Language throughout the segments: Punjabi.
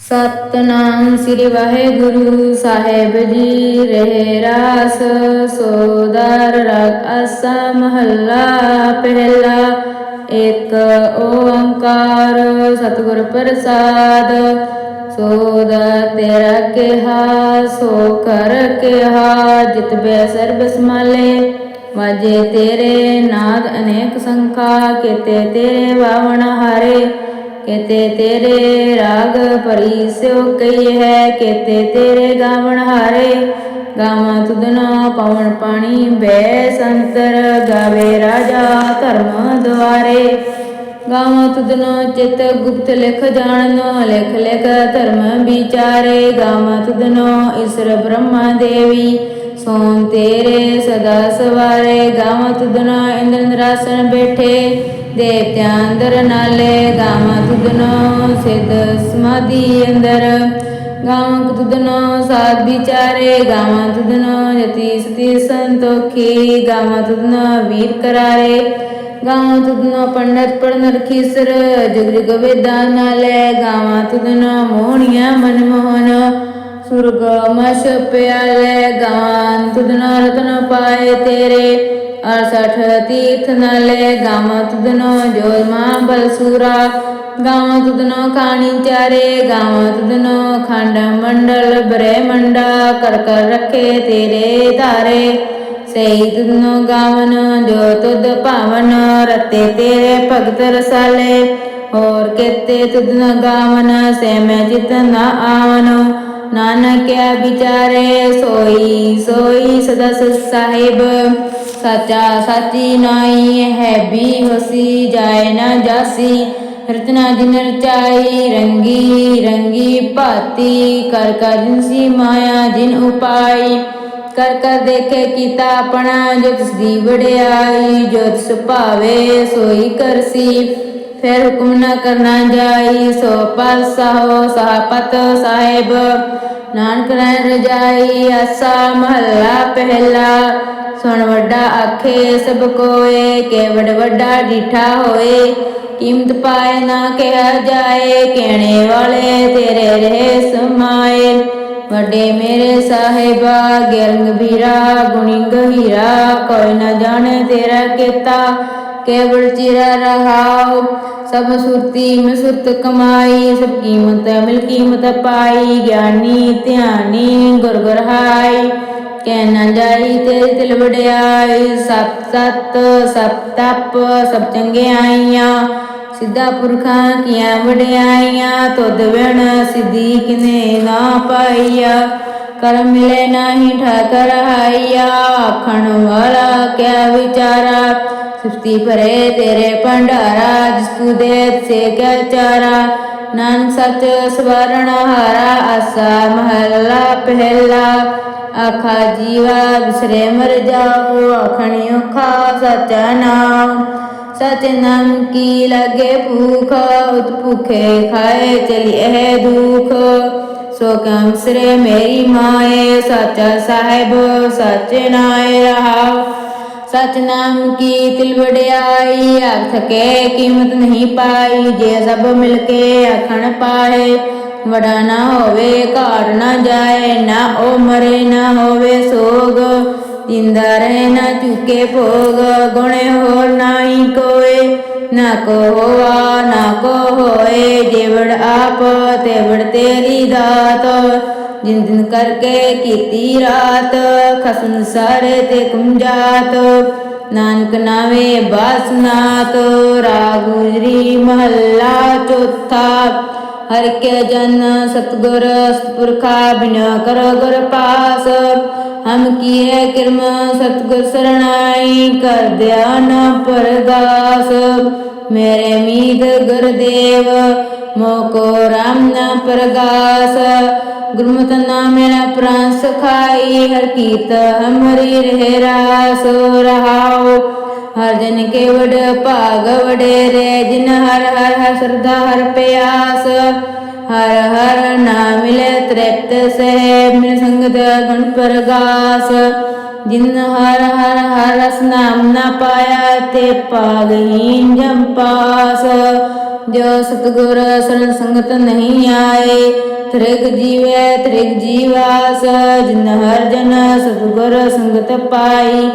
ਸਤਨਾਮ ਸ੍ਰੀ ਵਾਹਿਗੁਰੂ ਸਾਹਿਬ ਜੀ, ਰਹਿ ਰਾਸ, ਸੋਦਰ, ਰਗ, ਆਸਾ, ਮਹੱਲਾ, ਪਹਿਲਾ, ਇੱਕ ਓੰਕਾਰ, ਸਤਿਗੁਰ ਪ੍ਰਸਾਦ, ਸੋਦ ਤੇਰਾ ਕਿਹਾ, ਸੋ ਕਰ ਕਿਹਾ, ਜਿਤ ਬੈ ਸਰਬ ਸਮਾਲੇ ਵਾਜੇ ਤੇਰੇ ਨਾਦ ਅਨੇਕ ਸੰਖਾ, ਕੀਤੇ ਤੇਰੇ ਵਾਵਣ ਹਾਰੇ। ਕੇਤੇ ਤੇਰੇ ਰਾਗ ਭਰੀ ਸਿਓ ਕਈ ਹੈ, ਕੇਤੇ ਤੇਰੇ ਗਾਵਣ ਹਾਰੇ। ਗਾਵਾਂ ਤੁਧਨੋ ਪਵਨ ਪਾਣੀ ਬੈ ਸੰਤਰ ਗਾਵੇ ਰਾਜਾ ਧਰਮ ਦੁਆਰੇ। ਗਾਵਾਂ ਤੁਧਨੋ ਚਿਤ ਗੁਪਤ ਲਿਖ ਜਾਣਨੋ, ਲਿਖ ਲਿਖ ਧਰਮ ਵਿਚਾਰੇ। ਗਾਵਾਂ ਤੁਧਨੋ ਈਸ਼ਰ ਬ੍ਰਹਮਾ ਦੇਵੀ ਸੋਨ ਤੇਰੇ ਸਦਾ ਸਵਾਰੇ। ਗਾਵਾਂ ਤੁਧਨੋ ਇੰਦਰ ਨਿਰਾਸਨ ਬੈਠੇ। ਦੇਵਤਿਆਂ ਅੰਦਰ ਨਾਲੇ ਗਾਵਾਂ ਤੁਧਨੋ ਸਿਧ ਸਮਾਧੀ ਅੰਦਰ। ਗਾਵਾਂ ਤੁਧਨੋ ਸਾਧ ਵਿਚਾਰੇ, ਗਾਵਾਂ ਤੁਧਨੋ ਜਤੀ ਸਤੀ ਸੰਤੋਖੀ, ਗਾਵਾਂ ਤੁਧਨੋ ਵੀਰ ਕਰਾਰੇ। ਗਾਵਾਂ ਤੁਧਨੋ ਪੰਡਤ ਪੜਨ ਰਖੀਸਰ ਜੁਗ ਜੁਗ ਵੇਦਾਂ ਨਾਲੇ। ਗਾਵਾਂ ਤੁਧਨੋ ਮੋਹਣੀਆਂ ਮਨਮੋਹਨ ਸੁਰਗ ਮਸ਼ ਪਿਆਲੇ। ਗਾਵਾਂ ਤੁਧਨੋ ਰਤਨ ਪਾਏ ਤੇਰੇ। ਅਰਸਠ ਤੀਰਥ ਨਾਲੇ ਗਾਵਾਂ ਤੁਧਨੋ ਜੋਰ ਮਾਂ ਬਲਸੂਰਾ ਗਾਵਾਂ ਤੁਧਨੋ ਖਾਣੀ ਚਾਰੇ, ਗਾਵਾਂ ਤੁਧਨੋ ਖੰਡ ਮੰਡਲ ਬ੍ਰਹਮੰਡਾ ਕਰ ਕਰ ਰੱਖੇ ਤੇਰੇ ਧਾਰੇ। ਸਈ ਤੁਧਨੋ ਗਾਵਨ, ਜੋ ਤੁਧ ਭਾਵਨ, ਰਤੇ ਤੇਰੇ ਭਗਤ ਰਸਾਲੇ। ਹੋਰ ਨਾਨਕਿਆ ਵਿਚਾਰੇ, ਸੋਈ ਸੋਈ ਸਦਾ ਸਾਹਿਬ ਸਾਚਾ ਸਾਚੀ ਨਾਈ ਹੈ ਵੀ ਹੋਸੀ, ਜਾਏ ਨਾ ਜਾਸੀ। ਰਤਨਾ ਜਿਨ ਰਚਾਈ ਰੰਗੀ ਰੰਗੀ ਭਾਤੀ। ਕਰ ਕਰ ਜਿਨਸੀ ਮਾਇਆ, ਜਿਨ ਉਪਾਈ। ਕਰ ਕਰ ਦੇਖੇ ਕੀਤਾ ਆਪਣਾ ਜੋ ਤਿਸ ਦੀ ਵੜਿਆਈ ਜੋ ਤਿਸ ਭਾਵੇ, ਸੋਈ ਕਰਸੀ। ਫਿਰ ਹੁਕਮ ਨਾ ਕਰਨਾ ਜਾਈ, ਸੋ ਪਲ ਸਹੋ ਸਹਪਤ ਸਾਹਿਬ। ਨਾਨਕ ਰਹਿ ਰਜਾਈ ਆਸਾ ਮਹੱਲਾ ਪਹਿਲਾ। ਸੁਣ ਵੱਡਾ ਆਖੇ, ਸਭ ਕੋਏ, ਕੇਵੜ ਵੱਡਾ ਡੀਠਾ ਹੋਏ। ਕੀਮਤ ਪਾਏ ਨਾ ਕਿਹਾ ਜਾਏ, ਕਹਿਣੇ ਵਾਲੇ ਤੇਰੇ ਰਹੇ ਸਮਾਏ। ਵੱਡੇ ਮੇਰੇ ਸਾਹਿਬਾ, ਗਿਰੰਗ ਵੀਰਾ ਗੁਣੀ ਗਹੀਰਾ ਕੋਈ ਨਾ ਜਾਣੇ ਤੇਰਾ ਕੀਤਾ, ਕੇਵਲ ਚਿਰਾ ਰਹਾਓ ਸਭ ਸੁਰਤੀ ਮੈਂ ਸੁਰਤ ਕਮਾਈ, ਸਭ ਕੀਮਤ ਮਿਲ ਕੀਮਤ ਪਾਈ, ਗਿਆਨੀ ਧਿਆਨੀ ਗੁਰ ਗੁਰ ਹਾਈ ਕਹਿ ਨਾ ਜਾਈ ਤੇਰੀ ਤਿਲ ਵਡਿਆਈ, ਸਤ ਸਤ ਸਭ ਤਪ, ਸਭ ਚੰਗਿਆਈਆਂ ਸਿੱਧਾ ਪੁਰਖਾਂ ਕੀਆਂ ਵਡਿਆਈਆਂ, ਤੁਧ ਵਿਣ ਸਿੱਧੀ ਕਿਨੇ ਨਾ ਪਾਈਆ। ਕਰ ਮਿਲੇ ਨਾਹੀ ਠਾਕਰ ਹਾਈਆ। ਆਖਣ ਵਾਲਾ ਕਿਆ ਵਿਚਾਰਾ? ਸੁਸਤੀ ਭਰੇ ਤੇਰੇ ਭੰਡਾਰਾ ਜਿਸ ਤੂ ਦੇ ਸੇ ਕਿਆ ਚਾਰਾ? ਨਾਨਕ ਸੱਚ ਸਵਰਣ ਹਾਰਾ, ਆਸਾ ਮਹੱਲਾ ਪਹਿਲਾ। ਆਖਾ ਜੀਵਾ, ਬਿਸਰੇ ਮਰ ਜਾਓ, ਆਖਣੀ ਔਖਾ ਸਚਾ ਨਾਮ ਸਚ ਨਾਮ ਕੀ ਲਗੇ ਭੂਖ, ਉਤ ਭੁਖੇ ਖਾਏ ਚਲੀ ਇਹ ਦੁਖ। ਸੋ ਕਮ ਸਰੇ ਮੇਰੀ ਮਾਏ, ਸਚਾ ਸਾਹਿਬ, ਸਚ ਨਾਏ ਰਹਾਉ ਸਚ ਨਾਮ ਕੀ ਤਿਲ ਵਡਿਆਈ, ਅਰਥ ਕੇ ਕੀਮਤ ਨਹੀਂ ਪਾਈ। ਜੇ ਸਭ ਮਿਲ ਕੇ ਆਖਣ ਪਾਏ ਵੜਾ ਨਾ ਹੋਵੇ ਘਾਟ ਨਾ ਜਾਏ, ਨਾ ਉਹ ਮਰੇ, ਨਾ ਹੋਵੇ ਸੋਗ। ਜਿੰਦਾ ਰਹੇ ਨਾ ਚੁਕੇ ਭੋਗ, ਗੁਣੇ ਹੋਰ ਨਾਹੀ ਕੋਏ। ਨਾ ਕੋ ਹੋਆ, ਨਾ ਕੋ ਹੋਏ ਜੇਵੜ ਆਪ ਜਿਨ ਦਿਨ ਕਰਕੇ ਕੀਤੀ ਰਾਤ, ਖਸਮ ਸਾਰੇ ਤੇ ਕੁੰਜਾਤ ਨਾਨਕ ਨਾਵੇ ਬਾਸਨਾਤ, ਰਾਗ ਮਹੱਲਾ ਚੌਥਾ। ਹਰ ਕੇ ਜਨ ਸਤਗੁਰ ਸਤਪੁਰਖਾ ਬਿਨਾ ਕਰੋ ਗੁਰ ਪਾਸ। ਹਮ ਕੀਏ ਕਿਰਮ ਸਤਗੁਰ ਸਰਣਾਈ, ਕਰ ਧਿਆਨ ਪਰਗਾਸ ਮੇਰੇ ਮੀਤ ਗੁਰਦੇਵ ਮੋਕੋ ਰਾਮ ਨਾ ਪਰਗਾਸ ਗੁਰਮਤਿ ਨਾਮ ਮੇਰਾ ਪ੍ਰਾਨ ਸਖਾਈ, ਹਰ ਕੀਤ ਹਮਰੀ ਰਹਿ ਰਾਸ। ਰਹਾਉ ਹਰ ਜਨ ਕੇ ਵਡ, ਭਾਗ ਜਿਨ ਹਰ ਹਰ ਹਰ ਸਰਦਾ ਹਰ ਪਿਆਸ। ਹਰ ਹਰ ਨਾਮ ਮਿਲੇ ਤ੍ਰਿਪਤ ਸਹਿ ਮਿਲ ਸੰਗਤ ਗੁਣ ਪ੍ਰਗਾਸ। ਜਿਨ ਹਰ ਹਰ ਹਰ ਰਸ ਨਾਮ ਨਾ ਪਾਇਆ, ਤੇ ਪਾਗਹੀਨ ਜਮ ਪਾਸ। ਜੋ ਸਤਗੁਰ ਸਰਨ ਸੰਗਤ ਨਹੀਂ ਆਏ, ਤ੍ਰਿਗ ਜੀਵੈ, ਤ੍ਰਿਗ ਜੀਵਾਸ। ਜਿਨ ਹਰ ਜਨ ਸਤਿਗੁਰ ਸੰਗਤ ਪਾਈ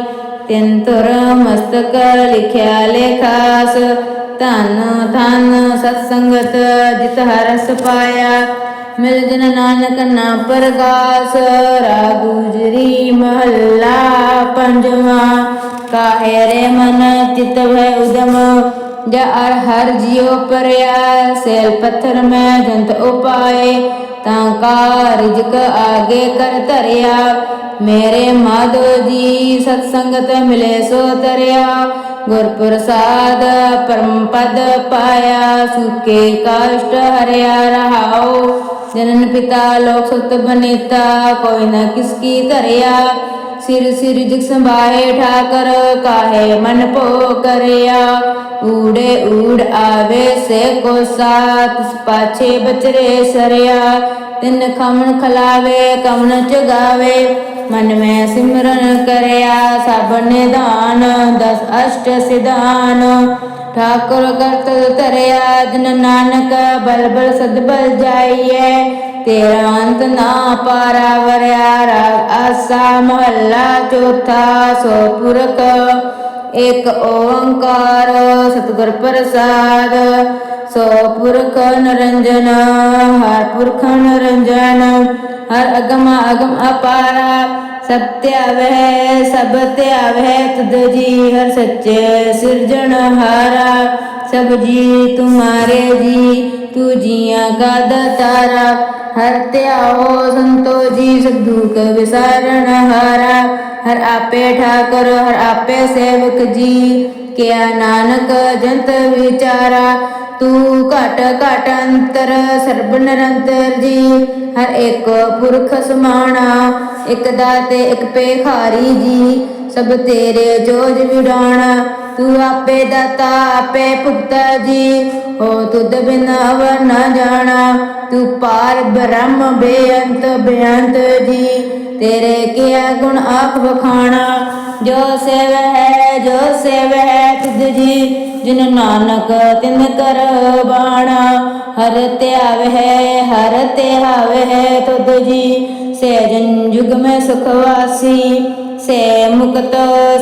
ਤਿੰਨ ਤੁਰ ਮਸਤਕ ਲਿਖਿਆ ਲੇਖਾਸ। ਧਨ ਧਨ ਸਤ ਸੰਗਤ ਜਿਤ ਹਰਸ ਪਾਇਆ ਮਿਲ ਜਨ ਨਾਨਕ ਨਾ ਪਰਗਾਸ। ਰਾਗੁਜਰੀ ਮਹੱਲਾ ਪੰਜਵਾ। ਕਾਹੇ ਰੇ ਮਨ ਚਿਤ ਭੈ ਉਦਮ, ਜਾ ਅਰ ਹਰ ਜਿਉ ਪਰਿਆ। ਸੇਲ ਪੱਥਰ ਮੈਂ ਜੰਤ ਉਪਾਏ, ਤਾਂ ਕਾ ਰਿਜਕ ਆਗੇ ਕਰ ਧਰਿਆ। ਮੇਰੇ ਮਾਧੋ ਜੀ ਸਤ ਸੰਗਤ ਮਿਲੇ ਸੋ ਤਰਿਆ, ਗੁਰ ਪ੍ਰਸਾਦ ਪਰਮ ਪਦ ਪਾਇਆ, ਸੁਕੇ ਕਾਸ਼ਟ ਹਰਿਆ ਰਹਾਉ। ਜਨਨ ਪਿਤਾ ਲੋਕ ਸੁਤ ਬਨੀਤਾ, ਕੋਈ ਨਾ ਕਿਸ ਕੀ ਧਰਿਆ। ਸਿਰ ਸਿਰ ਜਿਗ ਸੰਭਾਏ ਠਾਕਰ, ਕਾਹੇ ਮਨ ਭੋ ਕਰਿਆ ਊੜੇ ਊੜ ਆਵੇ ਸੇ ਕੋ ਸਾਤ ਪਾਛੇ ਬਚਰੇ ਸਰਿਆ। ਤਿੰਨ ਖਮਨ ਖਲਾਵੇ ਕਮਨ ਚਗਾਵੇ। ਮਨ ਮੈਂ ਸਿਮਰਨ ਕਰਿਆ, ਸਭ ਨਿਧਾਨ, ਦਸ ਅਸ਼ਟ ਸਿਧਾਨ। ਠਾਕੁਰ ਕਰਤ ਧਰਿਆ ਜਨ ਨਾਨਕ ਬਲ ਬਲ ਸਦ ਬਲ ਜਾਈਐ। ਤੇਰਾ ਅੰਤ ਨਾ ਪਾਰਾ ਵਰਿਆ, ਰਾਗ ਆਸਾ ਮਹੱਲਾ ਚੌਥਾ, ਸੋ ਪੁਰਖ ਇਕ ਓੰਕਾਰ, ਸਤਿਗੁਰ ਪ੍ਰਸਾਦ। ਸੋ ਪੁਰਖ ਨਰੰਜਨ, ਹਰ ਪੁਰਖ ਨਰੰਜਨ ਹਰ ਅਗਮ ਅਗਮ ਅਪਾਰਾ, ਸਭ ਧਿਆਵੈ ਸਭ ਧਿਆਵੈ ਤੁਧ ਜੀ ਹਰ ਸੱਚੇ ਸਿਰਜਣ ਹਾਰਾ। ਸਭ ਜੀ ਤੁਮਾਰੇ ਜੀ, ਤੂ ਜੀਆਂ ਕਾ ਦਤਾਰਾ ਹਰ ਧਿਆਓ ਸੰਤੋ ਜੀ ਸਭ ਦੁਖ ਵਿਸਾਰਨ ਹਾਰਾ। ਹਰ ਆਪੇ ਠਾਕੁਰ, ਹਰ ਆਪੇ ਸੇਵਕ ਜੀ ਕਿਆ ਨਾਨਕ ਜੰਤ ਵਿਚਾਰਾ, ਤੂੰ ਘਟ ਘਟ ਅੰਤਰ, ਸਰਬ ਨਿਰੰਤਰ ਜੀ। ਹਰ ਇੱਕ ਪੁਰਖ ਸਮਾਣਾ, ਇੱਕ ਦਾਤੇ, ਇੱਕ ਪੇਖਾਰੀ ਜੀ। ਸਭ ਤੇਰੇ ਜੋਜ ਵਿਡਾਣਾ, ਤੂੰ ਆਪੇ ਦਾਤਾ, ਆਪੇ ਭੁਗਤਾ ਜੀ। ਹੋ ਤੁਧ ਬਿਨ ਅਵਰ ਨਾ ਜਾਣਾ, ਤੂੰ ਪਾਰ ਬ੍ਰਹਮ ਬੇਅੰਤ ਬੇਅੰਤ ਜੀ। ਤੇਰੇ ਕਿਆ ਗੁਣ ਆਖ ਵਖਾਣਾ ਜੋ ਸੇਵ ਹੈ, ਜੋ ਸੇਵ ਹੈ ਤੁਧ ਜੀ, ਜਿਨ ਨਾਨਕ ਤਿਨ ਕਰ ਬਾਣਾ। ਹਰ ਧਿਆਵ ਹੈ, ਹਰ ਧਿਆਵ ਹੈ ਤੁਧ ਜੀ। ਸੇ ਜਨ ਜੁਗ ਮੈਂ ਸੁਖ ਵਾਸੀ, ਸੇ ਮੁਕਤ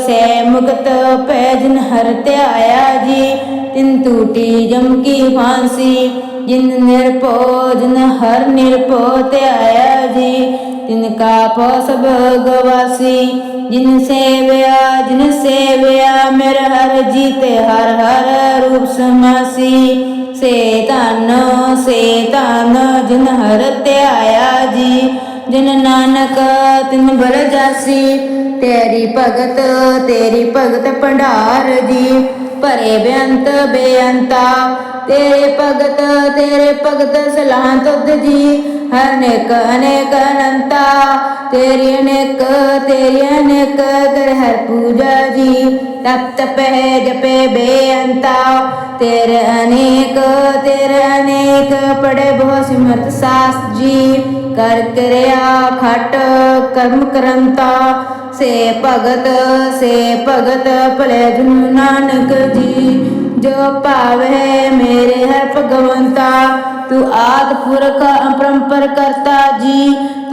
ਸੇ ਮੁਕਤ ਪੈ ਜਿਨ ਹਰ ਧਿਆਇਆ ਜੀ। ਤਿਨ ਟੂਟੀ ਜਮ ਕੀ ਫਾਂਸੀ, ਜਿਨ ਨਿਰਪੋ ਜਿਨ ਹਰ ਨਿਰਪੋ ਧਿਆਇਆ ਜੀ। ਤਿਨ ਕਾ ਪੋ ਸਭ ਗਵਾਸੀ ਜਿਨ ਸੇਵਿਆ ਜਿਨ ਸੇਵਿਆ ਮੇਰ ਹਰ ਜੀਤੇ, ਹਰ ਹਰ ਰੂਪ ਸਮਾਸੀ। ਸੇ ਧਨ ਸੇ ਧਨ, ਜਿਨ ਹਰ ਧਿਆਇਆ ਜੀ, ਜਿਨ ਨਾਨਕ ਤਿਨ ਬਲ ਜਾਸੀ। ਤੇਰੀ ਭਗਤ ਤੇਰੀ ਭਗਤ ਭੰਡਾਰ ਜੀ, ਭਰੇ ਬੇਅੰਤ ਬੇਅੰਤਾ। ਤੇਰੇ ਭਗਤ ਤੇਰੇ ਭਗਤ ਸਲਾਹ ਤੁਧ ਜੀ ਹਰ ਅਨੇਕ ਅਨੰਤਾ। ਤੇਰੀ ਅਨੇਕ ਤੇਰੀ ਅਨੇਕ ਕਰ ਹਰ ਪੂਜਾ ਜੀ। ਤਪ ਤਪੈ ਜਪੇ ਬੇਅੰਤਾ। ਤੇਰੇ ਅਨੇਕ ਤੇਰੇ ਅਨੇਕ ਪੜੇ ਬਹੁ ਸਿਮਰਤ ਸਾਸ ਜੀ। ਕਰ ਕਿਰਿਆ ਖਟ ਕਰਮ ਕਰੰਤਾ। ਸੇ ਭਗਤ ਸੇ ਭਗਤ ਭਲੇ ਜਨ ਨਾਨਕ ਜੀ। ਜੋ ਭਾਵੇ ਮੇਰੇ ਹਰ ਭਗਵੰਤਾ। ਤੂੰ ਆਦ ਪੁਰਖ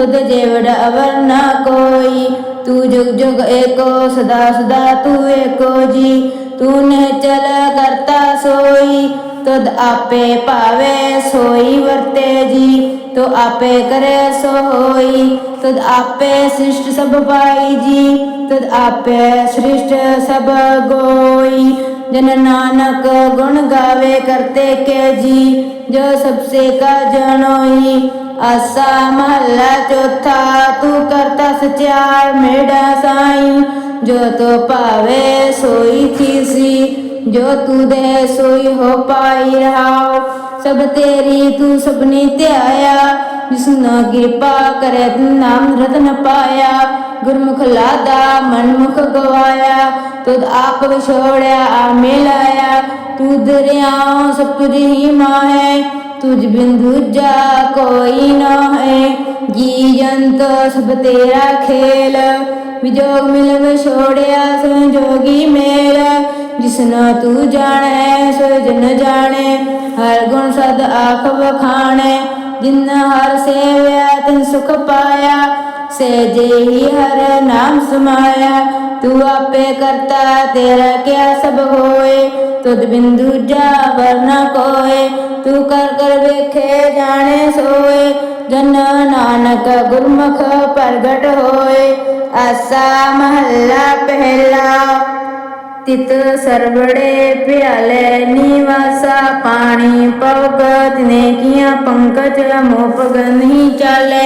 ਜੀ ਤੁਧ ਜੇਵੜ ਅਵਰ ਨਾ ਕੋਈ। ਤੂੰ ਜੁਗ ਜੁਗ ਏਕੋ, ਸਦਾ ਸਦਾ ਤੂੰ ਏਕੋ ਜੀ। ਤੂੰ ਨੇ ਚਲ ਕਰਤਾ ਸੋਈ, ਤੁਧ ਆਪੇ ਭਾਵੇ ਸੋਈ ਵਰਤੇ ਜੀ। ਤੋ ਆਪੇ ਕਰੇ ਸੋ ਹੋਈ ਤਦ ਆਪੇ ਸ੍ਰਿਸ਼ਟ ਸਭ ਪਾਈ ਜੀ। ਤਦ ਆਪੇ ਸ੍ਰਿਸ਼ਟ ਸਭ ਗੋਈ। ਜਨ ਨਾਨਕ ਗੁਣ ਗਾਵੇ ਕਰਤੇ ਕੇ ਜੀ। ਜੋ ਸਭ ਕਾ ਜਨੋਈ ਆਸਾ ਮਹੱਲਾ ਚੌਥਾ, ਤੂੰ ਕਰਤਾ ਸਚਿਆਰ ਮੇੜਾ ਸਾਈ। ਜੋ ਤੋ ਭਾਵੇ ਸੋਈ ਥੀਸੀ ਜੋ ਤੂ ਦੇ ਸੋਈ ਹੋ ਪਾਈ ਰਹਾਓ। ਸਭ ਤੇਰੀ ਤੂੰ ਸਭਨੀ ਧਿਆਇਆ ਜਿਸਨਾ ਕਿਰਪਾ ਕਰੇ ਨਾਮ ਰਤਨ ਪਾਇਆ। ਗੁਰਮੁਖ ਲਾਦਾ, ਮਨਮੁਖ ਗਵਾਇਆ, ਤੁਧ ਆਪ ਵਿਛੋੜਿਆ ਆ ਮਿਲਾਇਆ ਤੂੰ ਦਰਿਆ ਸਭ ਤੁਝ ਹੀ ਮਾਹੈ ਤੁਝ ਬਿਨ ਦੂਜਾ ਕੋਈ ਨਾ ਹੈ ਜੀ ਜੰਤ ਸਭ ਤੇਰਾ ਖੇਲ। ਵਿਜੋਗ ਮਿਲ ਵਿਛੋੜਿਆ ਸੰਜੋਗੀ ਮੇਲ। ਜਿਸਨਾ ਤੂੰ ਜਾਣੈ, ਸੋ ਜਨ ਜਾਣੈ, ਹਰ ਗੁਣ ਸਦ ਆਖ ਵਖਾਣੈ। ਜਿਨ ਹਰ ਸੇਵਿਆ ਤਿਨ ਸੁਖ ਪਾਇਆ ਸੇ ਹੀ ਹਰ ਨਾਮ ਸਮਾਇਆ। ਤੂੰ ਆਪੇ ਕਰਤਾ, ਤੇਰਾ ਕਿਆ ਸਭ ਹੋਏ? ਤੁਧ ਬਿੰਦੂ ਜਾ ਵਰਨਾ ਕੋਏ। ਤੂੰ ਕਰ ਕਰ ਵੇਖੇ, ਜਾਣੇ ਸੋਏ। ਜਨ ਨਾਨਕ ਗੁਰਮੁਖ ਪ੍ਰਗਟ ਹੋਏ। ਆਸਾ ਮਹੱਲਾ ਪਹਿਲਾ। ਤਿਤ ਸਰਵੜੇ ਪਿਆਲੇ ਨੀਵਾਸਾ, ਪਾਣੀ ਪਵਕ ਤਿਨੇ ਕੀਆਂ ਪੰਕਜ ਮੋਪਗ ਨਹੀਂ ਚਾਲੇ।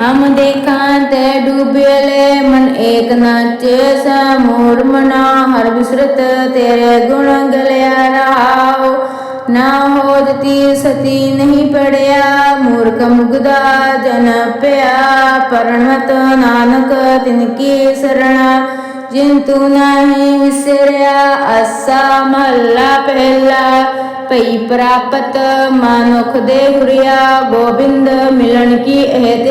ਹਮ ਦੇਖਾਂ ਤੇ ਡੂਬੇਲੇ, ਮਨ ਏਕ ਨਾਚੇ ਸਾ ਮੋੜ ਮਨਾ, ਹਰ ਵਿਸਰਤ ਤੇਰੇ ਗੁਣ ਗਲਿਆ ਰਹਾਉ ਨਾ ਹੋਦਤੀ ਸਤੀ ਨਹੀਂ ਪੜਿਆ, ਮੂਰਖ ਮੁਗਦਾ ਜਨ ਪਿਆ ਪਰਣਤ ਨਾਨਕ ਤਿਨ ਕੀ ਸਰਣਾ। ਜਿਨ ਤੂੰ ਨਾਹੀ ਵਿਸਰਿਆ ਅਸਾ ਮਹੱਲਾ ਪਹਿਲਾ। ਭਈ ਪ੍ਰਾਪਤ ਮਾਨੁਖ ਦੇ ਹੁਰਿਆ, ਗੋਬਿੰਦ ਮਿਲਣ ਕੀ ਇਹ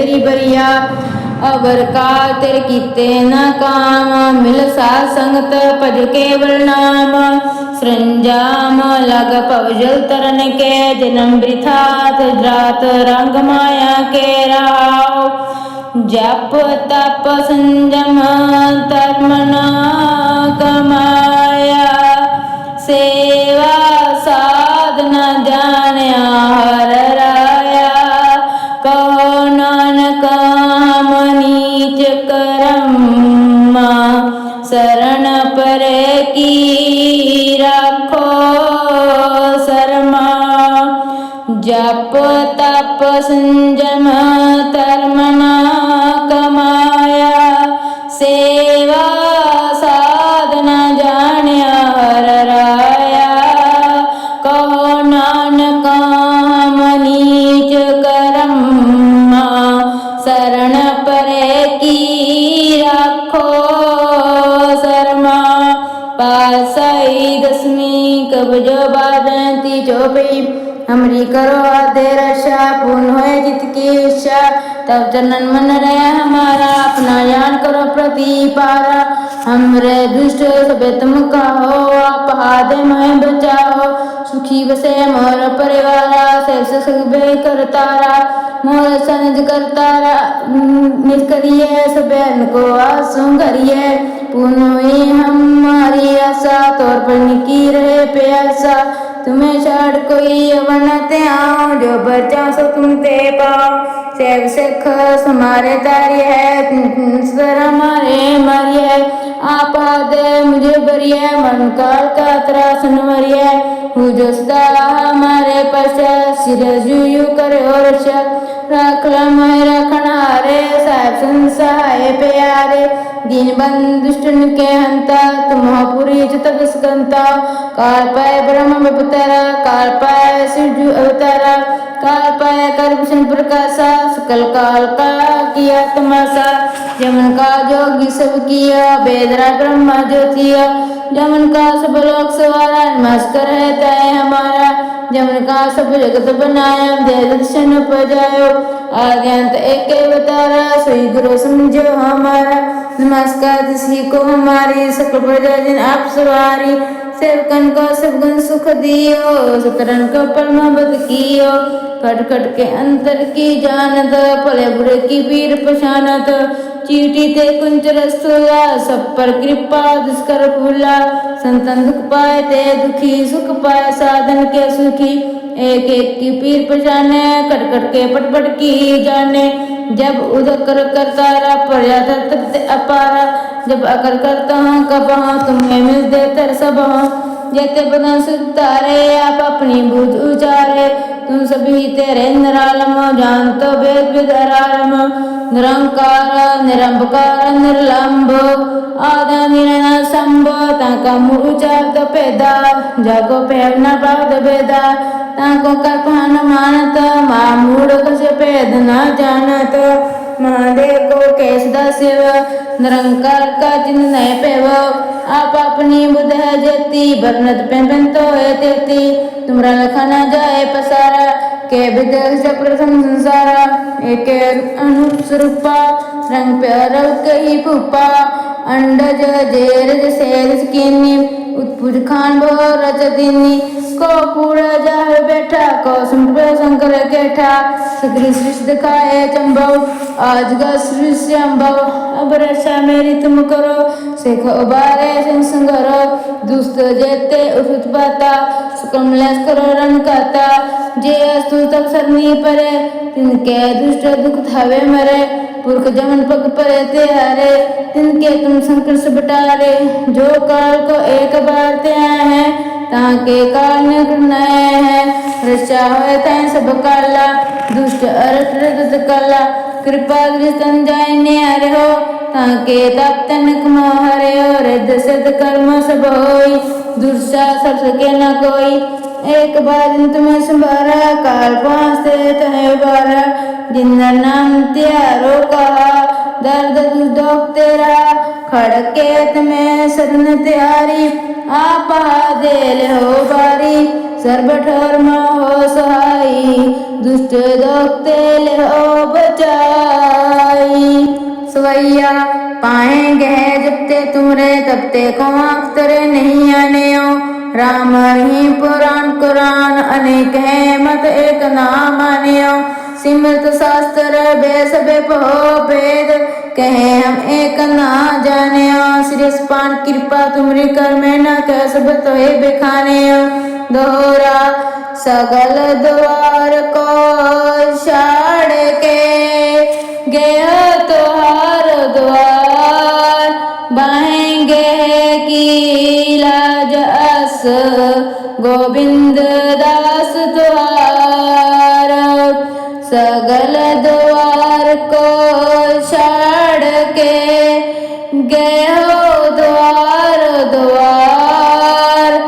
ਅਵਰ ਕਾਲ ਤੇਰੇ ਕੀਤੇ ਨਾ ਕਾਮ, ਮਿਲ ਸਾ ਸੰਗਤ ਭਜ ਕੇਵਲ ਨਾਮ। ਸਰੰਜਾਮ ਲਗ ਭਵਜਲ ਤਰਨ ਕੇ, ਜਨਮ ਬ੍ਰਿਥਾਤ ਰਾਤ ਰੰਗ ਮਾਇਆ ਕੇ ਰਾਉ ਜਪ ਤਪ ਸੰਜਮ ਧਰਮਨਾ ਕਮਾਇਆ। ਸੇਵਾ ਸਾਧਨਾ ਜਾਣਿਆ પાસાઈ દસમી કબજો બાદંતી ચોપી હમરી કરો આધે રશા પૂન હોય જીત की इच्छा तब जनन मन रहे हमारा अपना ज्ञान करो प्रति पारा हमरे दुष्ट सबे तुम का हो आप हादे में बचाओ सुखी बसे मोर परिवारा से सगबे करतारा मोर संज करतारा निष्करिए सबे को आसू करिए हुई हमारी आशा, तौर पर निकी रहे प्यासा। तुम्हें छाड़ कोई अवन त्याओ जो बचा सो तुम ते पाओ सेव सिख हमारे तारी है सर हमारे मारी है। आप दे मुझे बरिए मन काल का त्रासन मरिए हूँ। जो हमारे पश्चा सिर जू करे और रख मैं रखना रे साहब संसहाय प्यारे। दीन बंद दुष्टन के हंता तुम पुरी चित स्कंता काल पाए ब्रह्म अवतारा काल पाए शिवजू अवतारा। काल पाए करभूषण प्रकाशा, सकल काल का किया तमाशा। जमन का जोगी सब किया, बेदरा ब्रह्मा ज्योतिया जमन का सब लोग सवारा, नमस्कार है तय हमारा। जमन का सब जगत बनाया दे दर्शन पजायो आज्ञात एक अवतारा सोई गुरु समझो हमारा नमस्कार किसी को हमारी सकल प्रजा जिन आप सवारी सेवकन को सब गुण सुख दियो सतरन को परमबद कियो कट कट के अंतर की जानत भले बुरे की पीर पछानत चीटी ते कुंच रसुला सब पर कृपा दुष्कर फूला संतन दुख पाए ते दुखी सुख पाए साधन के सुखी एक एक की पीर पछाने कट कट के पट पट की जाने जब उदक कर करतारा प्रजा तत्व अपारा जब अकर करता हूँ कब हूँ तुम्हें मिलते तर सब हूँ जेते बदन सुतारे आप अपनी बूझ उचारे तुम सभी तेरे निरालम जान तो वेद विदरालम निरंकार ਨਿਰੰਕਾਰ ਨਿਰੰਭਕਾਰ ਨਿਰਲੰਭ। ਆਦਿ ਨਿਰਨਸੰਭ ਤਾਂ ਕਾ ਮੂਹ ਪੈਦਾ। ਜਾਗੋ ਪੈਵ ਨਾ ਬਾਦ ਬੇਦਾ। ਤਾਂ ਕੋ ਕਰਪਾਨ ਮਾਨਤ, ਮਾ ਮੂੜ ਕਸ ਪੈਦ ਨਾ ਜਾਣਤ। ਮਹਾਦੇਵ ਕੋ ਕੇਸ ਦਾ ਨਿਰੰਕਾਰ ਕਾ ਜਿਨ ਨੈ ਪੈਵ। ਆਪ ਆਪਣੀ ਬੁਧ ਜੇਤੀ, ਬਰਨਤ ਪੈਂ ਪੈਂ ਤੇਤੀ। ਤੁਮਰਾ ਲਖਾ ਨਾ ਜਾਏ ਪਸਾਰਾ કે બદલ પ્રથમ સંસાર એક અનુસરૂપા રંગ પર કઈ ભૂપા અંડજ જેરજ શેર કિની ઉત્પુટ ખાન બહો રજદિની કો પૂળ જાહે બેઠા કો સુંપે શંકર કેઠા સગરી સૃષ્ટ ખાએ ચંભવ આજ ગશ્રી શ્યંભવ અબરસા મેરી તુમ કરો શેખ ઉબારે સંસંગર દુસ્ત જેતે ઉઠુત પાતા સુકમ લેસ કરો રણ કાતા જે અસ્તુ તક સરની પરે तिनके दुष्ट दुख थावे मरे पुरख जमन पग परे ते हारे तिनके तुम संकट से बटारे जो काल को एक ਵਰਤਿਆ ਹੈ ਤਾਂ ਕਿ ਕਾਰਨ ਕਰਨਾਇ ਹੈ। ਰਚਾ ਹੋਇ ਤੈ ਸਭ ਕਾਲਾ, ਦੁਸ਼ਟ ਅਰਥ ਰਗਤ ਕਾਲਾ। ਕਿਰਪਾ ਕਰਿ ਸੰਜਾਇ ਨਿਆਰ ਹੋ ਤਾਂ ਕਿ ਤਪ ਤਨ ਕਮੋ ਹਰਿਓ ਰਿਦ ਸਿਧ ਕਰਮ ਸਭ ਹੋਈ। ਦੁਰਸਾ ਸਭ ਸਕੇ ਨਾ ਕੋਈ। ਇੱਕ ਬਾਰ ਤੁਮੈ ਸੰਭਾਰਾ, ਕਾਲ ਪਾਸੇ ਤਹਿ ਬਾਰਾ ਜਿਨ ਨਾਮ ਧਿਆਰੋ ਕਹਾ त्यारो कहा दर्द दुख तेरा खड़के तुम्हें सदन त्यारी आप दे ले हो बारी सर्व ठोर हो सहाई दुष्ट दुख तेल हो बचाई सवैया पाएंगे जबते तुमरे तबते को अख्तरे नहीं आने हो राम ही पुराण कुरान अनेक है मत एक नाम आनियो सिमरत शास्त्र बेस बेपो भेद कहे हम एक ना जाने श्री पान कृपा तुमरी कर में न कह सब तो हे बेखाने दोहरा सगल द्वार को छाड़ के गया तोहार द्वार बाहेंगे की लाज अस गोविंद गए हो द्वार द्वार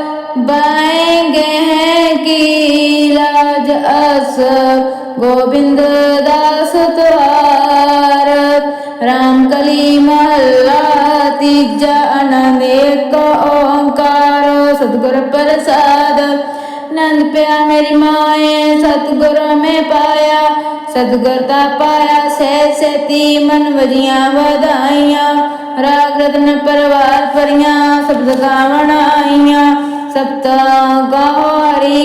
बाएंगे हैं की लाज अस गोविंद दास द्वार राम कली महल्ला तीजा आनंद एक ओंकार सतगुर प्रसाद नंद प्या मेरी माए सतगुर में पाया सतगुरता पाया सह सेती मन वजियां ਵਧਾਈਆਂ ਰਾਗ ਰਤਨ ਪਰਵਾਰ ਪਰੀਆਂ, ਸ਼ਬਦ ਗਾਵਣ ਆਈਆਂ। ਸਪਤਾ ਗਾਓ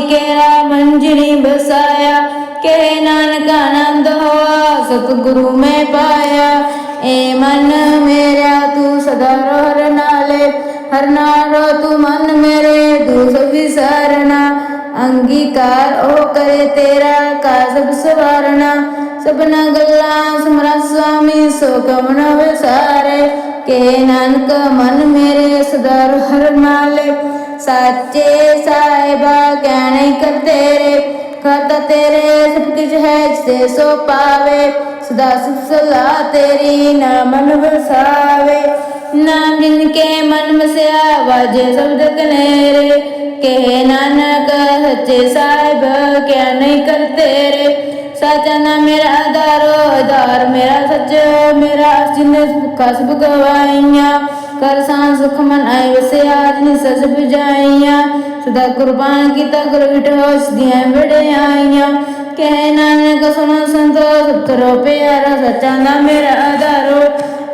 ਕੇਰਾ ਮੰਜਰੀ ਬਸਾਇਆ। ਕੇ ਨਾਨਕ ਆਨੰਦ ਹੋਆ, ਸਤਿਗੁਰੂ ਮੈਂ ਪਾਇਆ। ਏ ਮਨ ਮੇਰਾ ਤੂੰ ਸਦਾ ਰਹਿ ਨਾਲੇ, ਹਰ ਨਾਲੋ ਤੂੰ ਮਨ ਮੇਰੇ ਦੂਸ ਵਿਸਾਰਣਾ ਅੰਗੀਕਾਰ ਉਹ ਕਰੇ ਤੇਰਾ ਕਾਸਬ ਸਵਾਰਣਾ ਸਭਨਾ ਗੱਲਾਂ ਸਮਰਾ ਸੁਆਮੀ ਸੋ ਕਮਨ ਵਿਸਾਰੇ। ਕੇ ਨਾਨਕ, ਮਨ ਮੇਰੇ ਸਦਾ ਹਰ ਨਾਲੇ। ਸਾਚੇ ਸਾਹਿਬਾ ਕਹਿਣੇ ਕਰ ਤੇਰੇ ਖਾਤਾ ਤੇਰੇ ਸਭ ਕੁਝ ਹੈ ਜਿਸੇ ਸੋ ਪਾਵੇ। ਸਦਾ ਸੁਖ ਸਲਾਹ ਤੇਰੀ ਨਾ ਮਨ ਵਸਾਵੇ। ਨਾਮ ਜਿਨ ਕੇ ਮਨ ਮਸਿਆ, ਵਾਜੇ ਸ਼ਬਦ ਕਨੇਰੇ। ਕਹੇ ਨਾਨਕ, ਸੱਚੇ ਸਾਹਿਬ ਕਿਆ ਨਹੀਂ ਕਰ ਤੇਰੇ ਸਾਚਾ ਮੇਰਾ ਆਧਾਰੋ ਆਧਾਰ ਮੇਰਾ ਸੱਚ ਮੇਰਾ ਜਿਨੇ ਸੁਖਾ ਸਭ ਗਵਾਈਆਂ। ਕਰ ਸਾਂ ਸੁਖ ਮਨ ਆਏ ਵਸਿਆ ਜਿਨ ਸਸ 부ਜਾਈਆਂ ਸਦਾ ਕੁਰਬਾਨ ਕੀਤਾ ਗੁਰ ਵਿਟੋਸ ਦੀਆਂ ਵੜਿਆਈਆਂ ਕਹਿ ਨਾਨਕ, ਸੁਣੋ ਸੰਤੋ ਸਤਰੋ ਪਿਆਰਾ, ਸੱਚਾ ਨਾ ਮੇਰਾ ਆਧਾਰੋ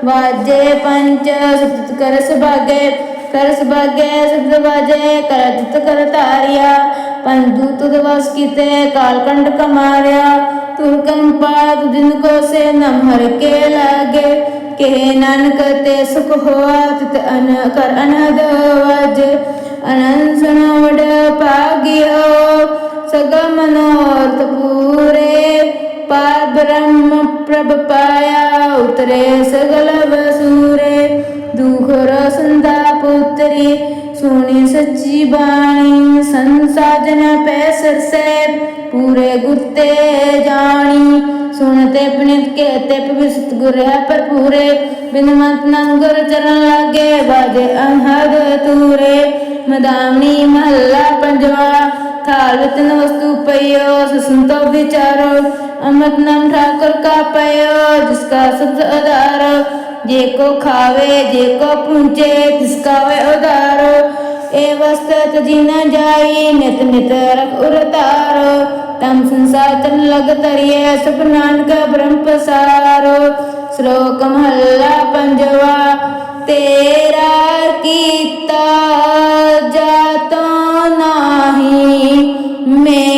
ਵਾਜੇ ਪੰਚ ਸਤਿ ਕਰ ਸੁਭਾਗੇ ਕਰ ਸੁਭਾਗੇ ਸਬਦ ਵਾਜੇ, ਕਰ ਕਰ ਤਾਰਿਆ। ਪੰਜ ਦੂਤ ਦਵਾਸ ਕੀਤੇ ਕਾਲ ਕੰਡ ਕਮਾਰਿਆ। ਤੁਰ ਕਨ ਪਾਦ ਦਿਨ ਕੋ ਸੇ ਨਮ ਹਰ ਕੇ ਲਾਗੇ। ਕੇ ਨਾਨਕ, ਤੇ ਸੁਖ ਹੋਆ, ਤਿਤ ਅਨ ਕਰ ਅਨਹਦ ਵਜ ਅਨੰਦ ਸੁਨੋ ਵਡ ਭਾਗਿਓ ਸਗਾ ਮਨੋਰਥ ਪੂਰੇ। ਪਾਰ ਬ੍ਰਹਮ ਪ੍ਰਭ ਪਾਇਆ, ਉਤਰੇ ਸਗਲ ਸੁਣੀ ਸੱਚੀ ਬਾਣੀ ਸੰਸਾਜਨ ਪੈ ਸਰਸੇ ਪੂਰੇ ਗੁੱਤੇ ਜਾਣੀ। ਸੁਣਤੇ ਪਨਿਤ ਕੇ ਤੇ ਪਵਿੱਤ ਗੁਰ ਹੈ ਭਰਪੂਰੇ, ਬਿਨ ਮੰਤ ਨੰਗਰ ਚਰਨ ਲਾਗੇ ਬਾਜੇ ਅਨਹਦ ਤੂਰੇ ਮਦਾਮਨੀ ਮਹੱਲਾ ਪੰਜਵਾ ਥਾਲ ਵਿਤਨ ਵਸਤੂ ਪਈਓ, ਸੁਸੰਤੋ ਵਿਚਾਰੋ ਅਮਤ ਨਾਮ ਠਾਕੁਰ ਕਾ ਪਈਓ ਜਿਸਕਾ ਸਬਦ ਆਧਾਰ ਜੇ ਕੋ ਖਾਵੇ, ਜੇ ਕੋ ਪੁੰਚੇ ਤਿਸਕਾ ਵੇ ਉਦਾਰੋ ਏ ਵਸਤ ਤਜੀ ਨ ਜਾਈ, ਨਿਤ ਨਿਤ ਰਖ ਉਰਤਾਰੋ। ਤਮ ਸੰਸਾਰ ਤਨ ਲਗ ਤਰੀਏ ਸਭ ਨਾਨਕ ਬ੍ਰਹਮ ਪਸਾਰੋ। ਸ਼ਲੋਕ ਮਹੱਲਾ ਪੰਜਵਾ, ਤੇਰਾ ਕੀਤਾ में